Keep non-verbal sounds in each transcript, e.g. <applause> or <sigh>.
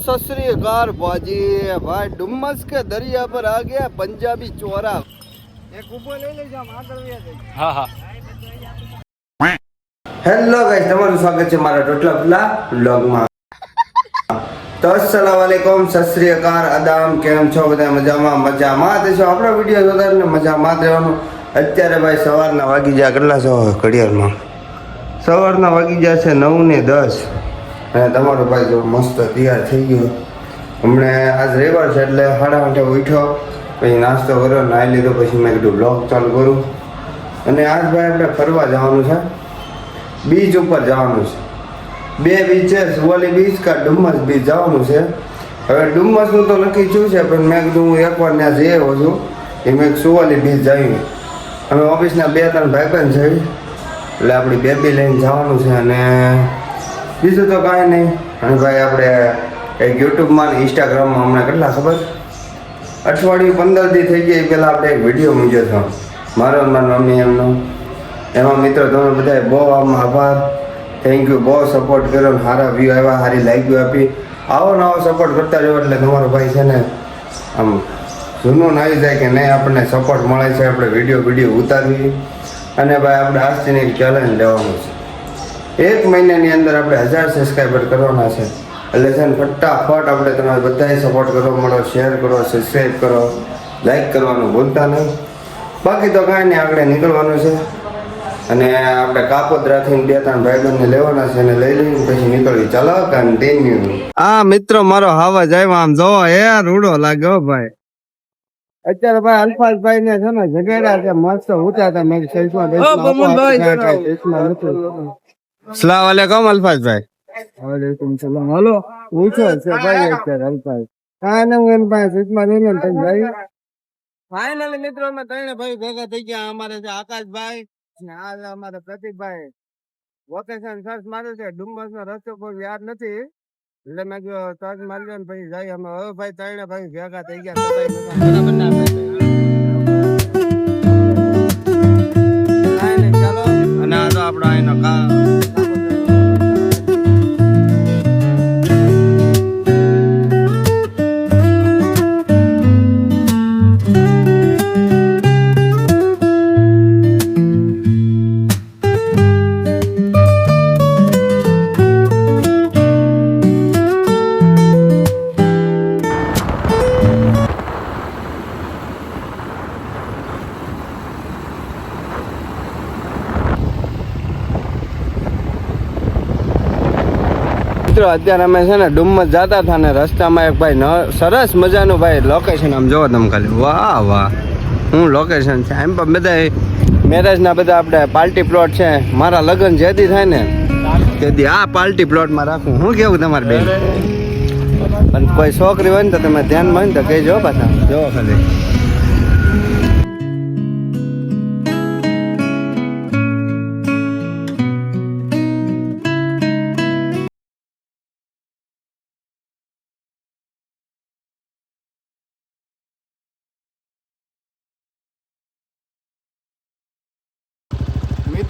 ससरीकार बाजी भाई डुम्मस के दरिया पर आ गया पंजाबी चोरा એક ઉભો લઈ લેજો આમ આગળ વ્યા જાય હા હા હેલો ગાઈસ તમારું સ્વાગત છે મારા ટોટલા પટલા વ્લોગમાં તો અસલામ વાલેકુમ સત શ્રી અકાલ આદામ કેમ છો બધા મજામાં મજામાં તો છો આપણો વિડીયો જોતા ને મજામાં જ રહેવાનું અત્યારે ભાઈ સવારના વાગી ગયા કેટલા છો ઘડિયાળમાં સવારના વાગી ગયા છે નવ ને દસ અને તમારો ભાઈ જો મસ્ત તૈયાર થઈ ગયો. હમણે આજ રવિવાર છે એટલે સાડા આઠે ઉઠ્યો, પછી નાસ્તો કર્યો, નાહી લીધો, પછી મેં કીધું બ્લોગ ચાલુ કરું. અને આજ ભાઈ આપણે ફરવા જવાનું છે. બીચ ઉપર જવાનું છે. બે બીચ છે સુવાલી બીચ કા ડુમ્મસ બીચ જવાનું છે. હવે ડુમ્મસનું તો નક્કી થયું છે, પણ મેં કીધું હું એકવાર ત્યાં જઈ આવ્યો છું. એ મેં સુવાલી બીચ જઈને અમે ઓફિસના બે ત્રણ ભાઈબંધ છે. એટલે આપણી બેબી લઈને જવાનું છે અને બીજું તો કાંઈ નહીં. અને ભાઈ આપણે એક યુટ્યુબમાં ઇન્સ્ટાગ્રામમાં હમણાં કેટલા ખબર? અઠવાડિયું પંદર દી થઈ ગયા એ પહેલાં આપણે એક વીડિયો મૂક્યો હતો. મારો મારા મમ્મી એમનો. એમાં મિત્રો તમે બધાએ બહુ આમ આભાર. થેન્ક યુ બહુ સપોર્ટ કર્યો સારા વ્યૂ આવ્યા, સારી લાગ્યું આપી. આવો ને આવો સપોર્ટ કરતા રહ્યો એટલે તમારો ભાઈ છે ને આમ જૂનું આવી જાય કે નહીં, આપણને સપોર્ટ મળે છે, આપણે વીડિયો વીડિયો ઉતારવી. અને ભાઈ આપણે આજથી એક ચેલેન્જ લેવાનું છે. એક મહિનાની અંદર આપણે હજાર સબસ્ક્રાઈબર કરવાના છે. એટલે છે ને ફટાફટ આપણે તમે બધાએ સપોર્ટ કરો મળો શેર કરો સબસ્ક્રાઈબ કરો લાઈક કરવાનું ભૂલતા નહીં. બાકી તો કાંઈ નહીં આપણે નીકળવાનું છે. અને આપણે કાપોદ્રાથી બે ત્રણ ભાઈબંધને લેવાના છે અને લઈ લઈને પછી નીકળવી ચાલો કન્ટિન્યુ આ મિત્રો મારો હાવા જાય આમ જોવો એ રૂડો લાગ્યો ભાઈ. અત્યારે ભાઈ અલ્ફાઝભાઈ ને છે ને જગેડા છે. મસ્ત ઊંચા હતા મેં સલામ વાલેકુમ અલ્ફાઝભાઈ વાલેકુમ સલામ હલો ઊંચો છે ભાઈ અત્યારે ને હું એની પાસે ચશ્મા લઈને ને ભાઈ ફાઇનલી મિત્રો અમે ત્રણે ભાઈ ભેગા થઈ ગયા. અમારે છે આકાશભાઈ ને આ અમારે પ્રતિકભાઈ વોકેશન સર્ચ માર્યું છે. ડુમ્બસ નો રસ્તો કોઈ યાદ નથી. એટલે મેં કીધું સર્ચ માર્યો ને પછી જાય અમે હવે ભાઈ ત્રણે ભાઈ ભેગા થઈ ગયા. બરાબર ના નહીં, ચાલો. અને આ તો આપણો અહીંનો કા મિત્રો, અત્યારે અમે છે ને ડુમ્મસ જતા હતા ને રસ્તામાં એક ભાઈ સરસ મજાનું ભાઈ લોકેશન આમ જોવો તમે ખાલી. વાહ વાહ. હું લોકેશન છે? એમ પણ બધા મેરેજના બધા આપણે પાર્ટી પ્લોટ છે. મારા લગ્ન જેથી થાય ને, તેથી આ પાર્ટી પ્લોટમાં રાખું. હું કેવું તમારે બેન? પણ કોઈ છોકરી હોય ને તો તમે ધ્યાનમાં હોય ને તો કહેજો પાછા. જોવો ખાલી.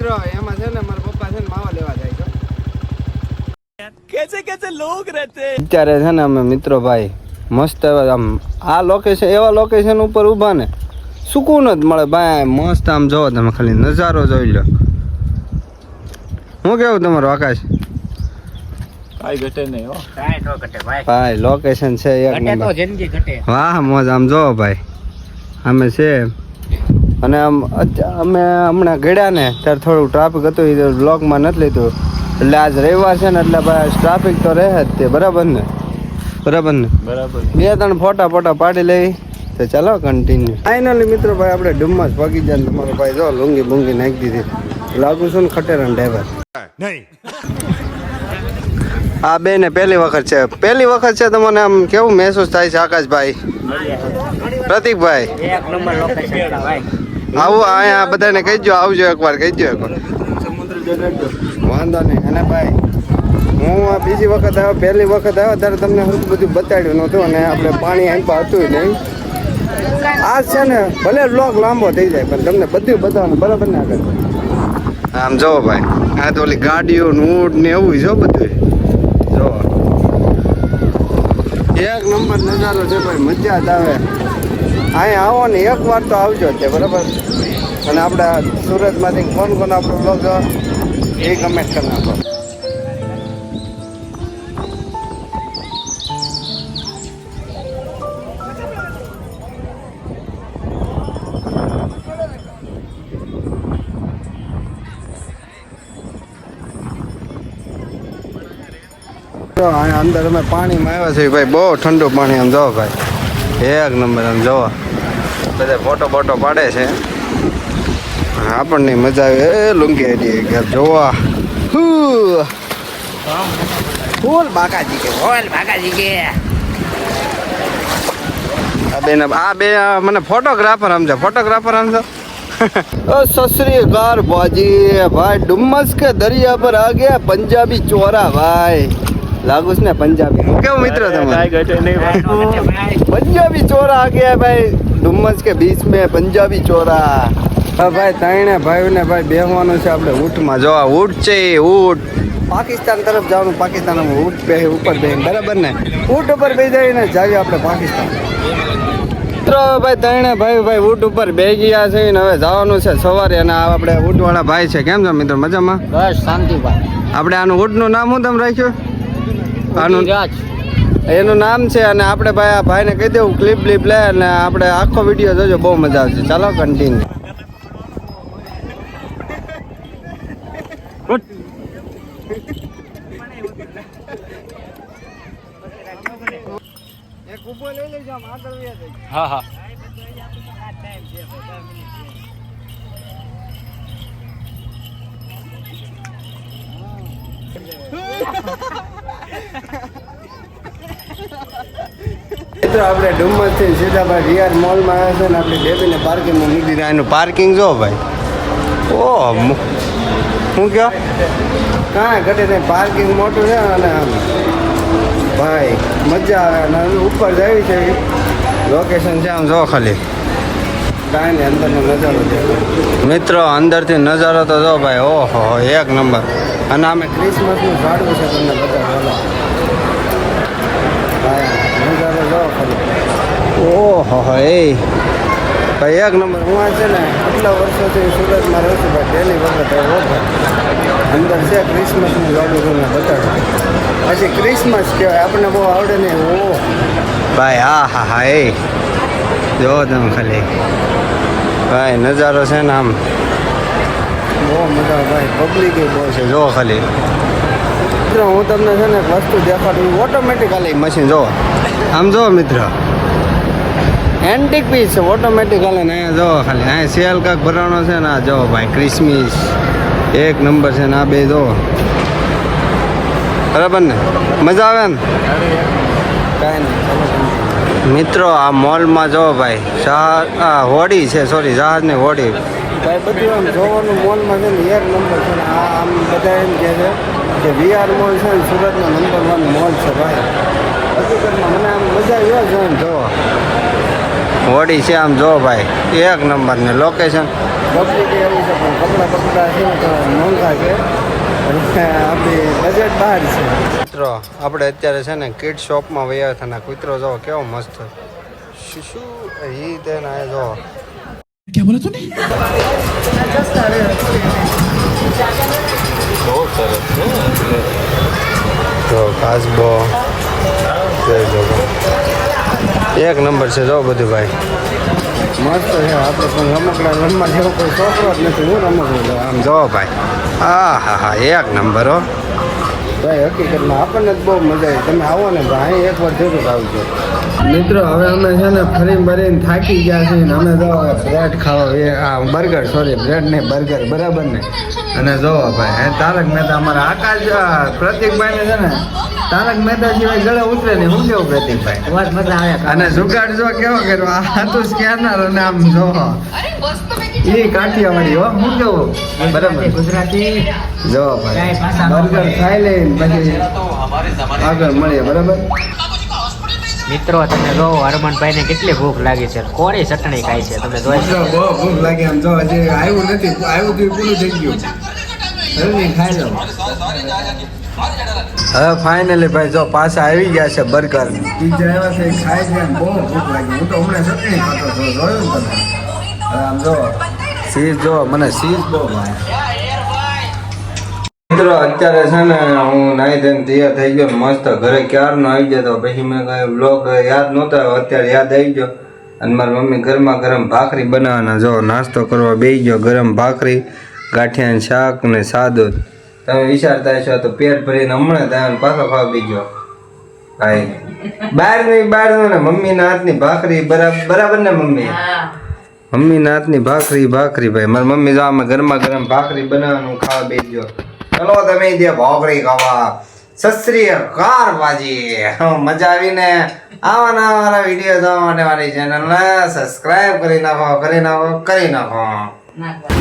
મિત્ર એમાં છે ને મારા પપ્પા છે ને માવા લેવા જાય છે. કેસે કેસે લોક રહેતે. અત્યારે છે ને અમે મિત્રો ભાઈ મસ્ત આમ આ લોકેશન એવા લોકેશન ઉપર ઊભા ને સુકૂન જ મળે ભાઈ મસ્ત આમ જોવો તમે ખાલી નજારો જોઈ લો. હું કેવું તમારો આકાશ? ભાઈ ઘટે નહીં હો. કાઈ તો ઘટે ભાઈ. ભાઈ લોકેશન છે એક નંબર ઘટે તો જિંદગી ઘટે. વાહ મોજ આમ જોવો ભાઈ. અમે છે અને આમ અમે હમણાં ગળ્યા ને ત્યારે થોડું ટ્રાફિક હતું એ બ્લોકમાં નથી લીધું. એટલે આજ રવિવાર છે ને એટલે ટ્રાફિક તો રહે જ તે બરાબર ને? બરાબર ને? બરાબર. બે ત્રણ ફોટા ફોટા પાડી લઈ તો ચાલો કન્ટિન્યુ ફાઇનલી મિત્રો ભાઈ આપણે ડુમ્મસ ભાગી જાય તમારો ભાઈ જો લુંગી બુંગી નાખી દીધી. લાગુ છું ને ખટેરાન ડ્રાઈવર હા આ બે ને પહેલી વખત છે. પહેલી વખત છે તમને આમ કેવું મહેસૂસ થાય છે આકાશભાઈ? પ્રતિકભાઈ? આવું, અહીંયા બધાને કહીજો આવજો એકવાર કહીજો એકવાર. વાંધો નહીં. અને ભાઈ, હું આ બીજી વખત આવ્યો, પહેલી વખત આવ્યો, ત્યારે તમને હું બધું બતાડ્યું નહોતું અને આપણે પાણી આપ્યા હતું નહીં. આ છે ને, ભલે લોક લાંબો થઈ જાય, પણ તમને બધું બતાવવાનું, બરાબર ને આગળ? આમ જો ભાઈ, આ તો ઓલી ગાડીઓ ઊંટ ને એવું જો બધું જો. એક નંબર નજારો છે ભાઈ, મજા જ આવે. અહીં આવો ને એક વાર તો આવજો તે, બરાબર? અને આપણે સુરતમાંથી કોણ કોણ આપણો બ્લોગ એ કમેન્ટ કરી નાખો. અહીંયા અંદર અમે પાણીમાં આવ્યા છીએ. ભાઈ, બહુ ઠંડુ પાણી આમ જોવો ભાઈ. એક નંબર આમ જોવો. બધા ફોટો બોટો પાડે છે. આપણને મજા આવે. એ લુંગી આઈડી કે જોવા. હું. ફૂલ બાકાજી કે બોલ બાકાજી કે. આ બે આ બે આ મને ફોટોગ્રાફર સમજો ફોટોગ્રાફર સમજો. ઓ સસરીકાર બાજી ભાઈ ડુમ્મસ કે દરિયા પર આ ગયા પંજાબી ચોરા ભાઈ. લાગુ છે ને પંજાબી. હું કેવું મિત્ર તમે પંજાબી ચોરા ગયા ભાઈ? ડુમ્મસ કે બીચ મેં પંજાબી ચોરા? હા ભાઈ ત્રણે ભાઈ ને ભાઈ બેહવાનું છે આપણે ઊંટમાં. જવા આ છે ઊંટ. પાકિસ્તાન તરફ જવાનું પાકિસ્તાન ઊંટ બે ઉપર બે બરાબર ને? ઊંટ ઉપર બે જઈને જાવી આપણે પાકિસ્તાન. મિત્રો ભાઈ ત્રણે ભાઈ ભાઈ ઊંટ ઉપર બે ગયા છે ને હવે જવાનું છે સવારે અને આપણે ઊંટવાળા ભાઈ છે. કેમ છો મિત્રો? મજામાં? બસ શાંતિ ભાઈ. આપણે આનું ઊંટનું નામ હું તમે રાખ્યું? આનું એનું નામ છે અને આપણે ભાઈ આ ભાઈને કહી દેવું ક્લિપ બ્લિપ લે અને આપણે આખો વીડિયો જોજો બહુ મજા આવશે. ચાલો કન્ટિન્યુ હા હા. <laughs> <laughs> મિત્રો આપણે ડુમ્મસથી સીધા ભાઈ વીઆર મોલમાં આવ્યા છે ને આપણી બેબીને પાર્કિંગમાં મૂકી દીધા. એનું પાર્કિંગ જો ભાઈ. ઓહ હું કહો કાંઈ ઘટે નહીં પાર્કિંગ મોટું છે અને ભાઈ, મજા આવે અને ઉપર જાય છે. લોકેશન છે આમ જો ખાલી. કાંઈ નહીં, અંદરનો નજારો છે. મિત્રો, અંદરથી નજારો તો જો ભાઈ, ઓહો, એક નંબર. અને અમે ક્રિસમસનું ઝાડવું છે તમને બતાવો ભાઈ નજારો જો એ. ભાઈ એક નંબર. હું આ છે ને આટલા વર્ષોથી સુરતમાં રહું છું ભાઈ પહેલી વખત અંદર છે ક્રિસમસનું ઝાડવું તમને બતાડું. પછી ક્રિસમસ કહેવાય આપણને બહુ આવડે નહીં ઓ ભાઈ હા હા હા એ. જો તમે ખાલી. ભાઈ નજારો છે ને આમ. બહુ મજા ભાઈ પબ્લિક બહુ છે. જો ખાલી. મિત્ર હું તમને છે ને વસ્તુ દેખાડું ઓટોમેટિક હાલી મશીન જો. આમ જો મિત્ર. એન્ટિક પીસ છે ઓટોમેટિક હાલે ને અહીંયા જો ખાલી. અહીંયા સેલ કાંક ભરાણો છે ને આ જો ભાઈ ક્રિસમિસ એક નંબર છે ને આ બે જો બરાબર ને? મજા આવે ને? કાંઈ નહીં મિત્રો આ મોલમાં જો ભાઈ જહાજ આ હોડી છે સોરી જહાજની હોડી. ભાઈ બધું આમ જોવાનું મોલમાં છે ને એક નંબર છે ને આ આમ બધા એમ કહે છે કે વીઆર મોલ છે ને સુરતનો નંબર વન મોલ છે ભાઈ. હકીકતમાં મને આમ મજા આવ્યો છે ને જોવો વડી છે આમ જો ભાઈ એક નંબર ને લોકેશન મિત્રો આપણે અત્યારે છે ને કિડ શોપમાં વૈયા હતા કૂતરો જો કેવો મસ્ત શિશુ હી તેના જો. ક્યાં બોલે તું સરસ જો કાસબો જય એક નંબર છે જો બધું ભાઈ. મસ્ત છે આપણે પણ રમકડા રમવા જેવો કોઈ છોકરો જ નથી હું રમકડું આમ. જો ભાઈ. હા હા હા એક નંબર હો. ભાઈ હકીકતમાં આપણને જ બહુ મજા આવી. તમે આવો ને ભાઈ એક વાર જરૂર આવજો. મિત્રો હવે અમે છે ને ફરી ભરીને થાકી ગયા છીએ ને અમે જો બ્રેડ ખાવા એ આ બર્ગર સોરી બ્રેડ નહીં બર્ગર બરાબર ને? અને જો ભાઈ હે તારક મહેતા અમારા આકાશ પ્રતિકભાઈ ને છે ને તારક મહેતા સિવાય ગળે ઉતરે નહીં હું કેવું પ્રતિકભાઈ? બસ મજા આવે અને જુગાડ જો કેવો કર્યો આ તો સ્કેનર અને આમ જો. એ કાઠિયાવાડી હો હું કેવું? બરાબર. ગુજરાતી જો ભાઈ બર્ગર ખાઈ લઈને પછી આગળ મળીએ બરાબર? મિત્રો તમે જો હરમનભાઈ ને કેટલી ભૂખ લાગી છે. કોની ચટણી ખાય છે તમે જોઈ શકો. બહુ ભૂખ લાગી આમ જો હજી આવ્યું નથી. આવ્યું તો પૂરું થઈ ગયું. જલ્દી ખાઈ લો. હવે ફાઇનલી ભાઈ જો પાછા આવી ગયા છે બર્ગર પીઝા આવ્યા છે ખાઈ ગયા બહુ ભૂખ લાગી. હું તો હમણાં ચટણી ખાતો હતો જોયું તમે? હવે આમ જો સીઝ જો મને સીઝ બહુ ભાવે. મિત્રો અત્યારે છે ને હું નાઈ ધોઈને તૈયાર થઈ ગયો મસ્ત. ઘરે ક્યારનો આવી ગયો તો પછી મેં કઈ બ્લોગ યાદ નહોતો અત્યારે યાદ આવી ગયો. અને મારી મમ્મી ગરમા ગરમ ભાખરી બનાવવાના. જો નાસ્તો કરવા બેસી ગયો. ગરમ ભાખરી ગાંઠિયા શાક ને સાદો. તમે વિચારતા છો તો પેટ ભરીને હમણાં તમે પાછો ખાવા ગયો. ભાઈ બહાર નહીં બહાર ને મમ્મીના હાથની ભાખરી બરાબર બરાબર ને મમ્મી? મમ્મીના હાથની ભાખરી ભાખરી ભાઈ. મારી મમ્મી જો અમે ગરમા ગરમ ભાખરી બનાવવાનું ખાવા બેસજો ચલો તમે જે ભાખરી ખાવા. સસ્ત્રીય કાર બાજી મજા. આવીને આવા નવા વીડિયો જોવા માટે મારી ચેનલને સબસ્ક્રાઇબ કરી નાખો કરી નાખો કરી નાખો.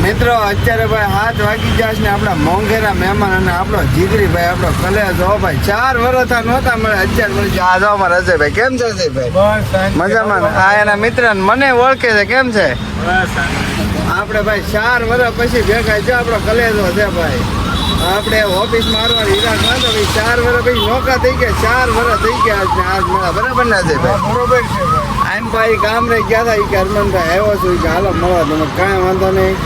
મિત્રો અત્યારે ભાઈ હાથ વાગી ગયા ને આપણા મોંઘેરા મહેમાન અને આપણો જીગરી ભાઈ આપણો કલે જો ભાઈ ચાર વર્ષ નહોતા મળે અત્યારે છે આ જો અમારા ભાઈ કેમ છે ભાઈ મજામાં આ એના મિત્ર ને મને ઓળખે છે કેમ છે? આપણે ભાઈ ચાર વર્ષ પછી ભેગા છે આપણો કલેજો છે ભાઈ. આપણે ઓફિસ મારવા હીરા તો ભાઈ ચાર વર્ષ ભાઈ નોકા થઈ ગયા ચાર વર્ષ થઈ ગયા આજ આજ મળ્યા બરાબર છે ભાઈ. બરોબર છે આમ ભાઈ કામ રહી ગયા હતા એ કે હરમનભાઈ આવ્યો છું કે હાલો મળવા તમે કાંઈ વાંધો નહીં.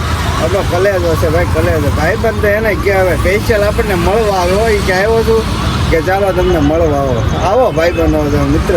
આપણો કલેજો છે ભાઈ કલેજો. ભાઈ બંધ એને કે હવે સ્પેશિયલ આપણને મળવા આવ્યો એ કે આવ્યો છું કે ચાલો તમને મળવા આવો. આવો ભાઈ બંધ મિત્ર.